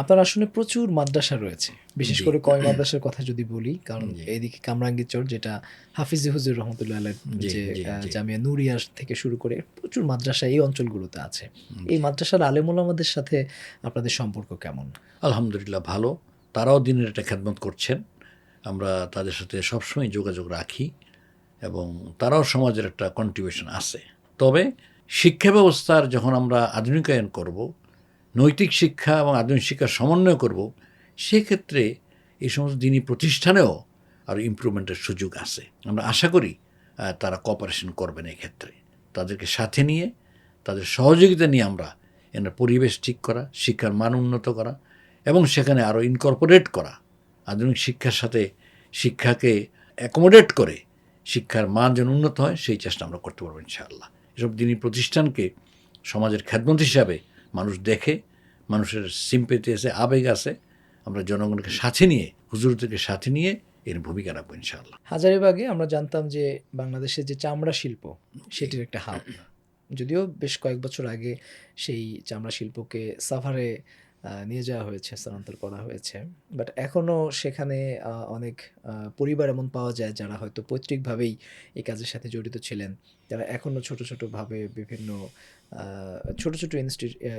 আপনার আসলে প্রচুর মাদ্রাসা রয়েছে। বিশেষ করে কয় মাদ্রাসার কথা যদি বলি কারণ। এইদিকে কামরাঙ্গীরচর যেটা হাফিজি হুজুর রহমতুল্লাহ যে। জামিয়া নুরিয়া থেকে শুরু করে প্রচুর মাদ্রাসা এই অঞ্চলগুলোতে আছে। এই মাদ্রাসার আলেমুলামাদের সাথে আপনাদের সম্পর্ক কেমন? আলহামদুলিল্লাহ ভালো। তারাও দিনের একটা খেদমত করছেন। আমরা তাদের সাথে সবসময় যোগাযোগ রাখি এবং তারাও সমাজের একটা কন্ট্রিবিউশন আছে। তবে শিক্ষা ব্যবস্থার যখন আমরা আধুনিকায়ন করব নৈতিক শিক্ষা এবং আধুনিক শিক্ষার সমন্বয় করব, সেক্ষেত্রে এই সমস্ত দিনী প্রতিষ্ঠানেও আরও ইমপ্রুভমেন্টের সুযোগ আছে। আমরা আশা করি তারা কপারেশন করবেন এই ক্ষেত্রে। তাদেরকে সাথে নিয়ে, তাদের সহযোগিতা নিয়ে আমরা এনার পরিবেশ ঠিক করা, শিক্ষার মান উন্নত করা এবং সেখানে আরও ইনকর্পোরেট করা। আধুনিক শিক্ষার সাথে শিক্ষাকে অ্যাকোমোডেট করে শিক্ষার মান যেন উন্নত হয়, সেই চেষ্টা আমরা করতে পারব ইনশাআল্লাহ। এসব দিনই প্রতিষ্ঠানকে সমাজের খ্যাতমত হিসাবে মানুষ দেখে, মানুষের সিম্পেটি আছে, আবেগ আছে, আমরা জনগণকে সাথে নিয়ে, হুজুরদেরকে সাথে নিয়ে এর ভূমিকা রাখব ইনশাআল্লাহ। হাজারিবাগে আমরা জানতাম যে বাংলাদেশের যে চামড়া শিল্প, সেটির একটা হাব যদিও বেশ কয়েক বছর আগে সেই চামড়া শিল্পকে সাভারে নিয়ে যাওয়া হয়েছে, স্থানান্তর করা হয়েছে। বাট এখনও সেখানে অনেক পরিবার এমন পাওয়া যায় যারা হয়তো পৈতৃকভাবেই এই কাজের সাথে জড়িত ছিলেন। যারা এখনও ছোট ছোটোভাবে বিভিন্ন ছোট ছোট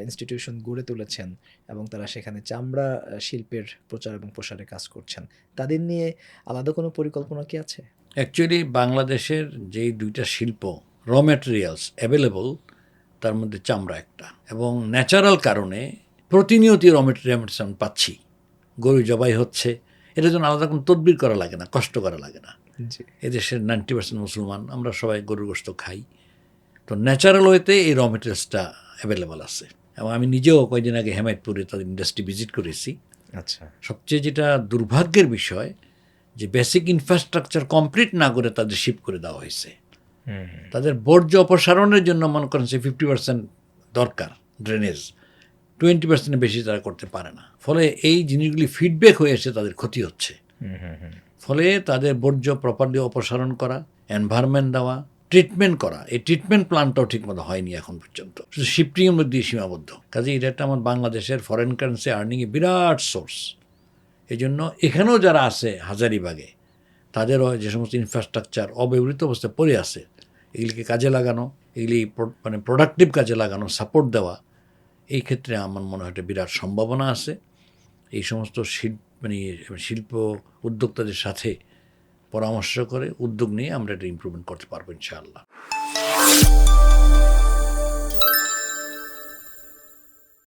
ইনস্টিটিউশন গড়ে তুলেছেন এবং তারা সেখানে চামড়া শিল্পের প্রচার এবং প্রসারে কাজ করছেন। তাদের নিয়ে আলাদা কোনো পরিকল্পনা কি আছে? অ্যাকচুয়ালি বাংলাদেশের যেই দুইটা শিল্প র ম্যাটেরিয়ালস অ্যাভেলেবল তার মধ্যে চামড়া একটা। এবং ন্যাচারাল কারণে প্রতিনিয়ত র ম্যাটেরিয়ালস আমি পাচ্ছি। গরু জবাই হচ্ছে। এটার জন্য আলাদা কোনো তদবির করা লাগে না কষ্ট করা লাগে না। এদেশের নাইনটি পার্সেন্ট মুসলমান আমরা সবাই গরুর গোস্ত খাই। তো ন্যাচারাল ওয়েতে এই র মেটেরিয়ালসটা অ্যাভেলেবল আছে। এবং আমি নিজেও কয়েকদিন আগে হেমায়তপুরে তাদের ইন্ডাস্ট্রি ভিজিট করেছি। আচ্ছা। সবচেয়ে যেটা দুর্ভাগ্যের বিষয় যে বেসিক ইনফ্রাস্ট্রাকচার কমপ্লিট না করে তাদের শিপ করে দেওয়া হয়েছে। তাদের বর্জ্য অপসারণের জন্য মনে করেন যে ফিফটি পার্সেন্ট দরকার ড্রেনেজ টোয়েন্টি পার্সেন্টের বেশি তারা করতে পারে না। ফলে এই জিনিসগুলি ফিডব্যাক হয়ে এসে তাদের ক্ষতি হচ্ছে। ফলে তাদের বর্জ্য প্রপারলি অপসারণ করা এনভায়রনমেন্ট দেওয়া ট্রিটমেন্ট করা এই ট্রিটমেন্ট প্ল্যানটাও ঠিকমতো হয়নি এখন পর্যন্ত। শুধু শিফটিংয়ের মধ্যেই সীমাবদ্ধ। কাজে এটা একটা আমার বাংলাদেশের ফরেন কারেন্সি আর্নিংয়ে বিরাট সোর্স এই জন্য এখানেও যারা আছে হাজারিবাগে তাদেরও যে সমস্ত ইনফ্রাস্ট্রাকচার অব্যবহৃত অবস্থায় পড়ে আছে এগুলিকে কাজে লাগানো এগুলি মানে প্রোডাক্টিভ কাজে লাগানো সাপোর্ট দেওয়া এই ক্ষেত্রে আমার মনে হয় একটা বিরাট সম্ভাবনা আছে। এই সমস্ত শিল্প মানে শিল্প উদ্যোক্তাদের সাথে পরামর্শ করে উদ্যোগ নিয়ে আমরা এটা ইমপ্রুভমেন্ট করতে পারব ইনশাআল্লাহ।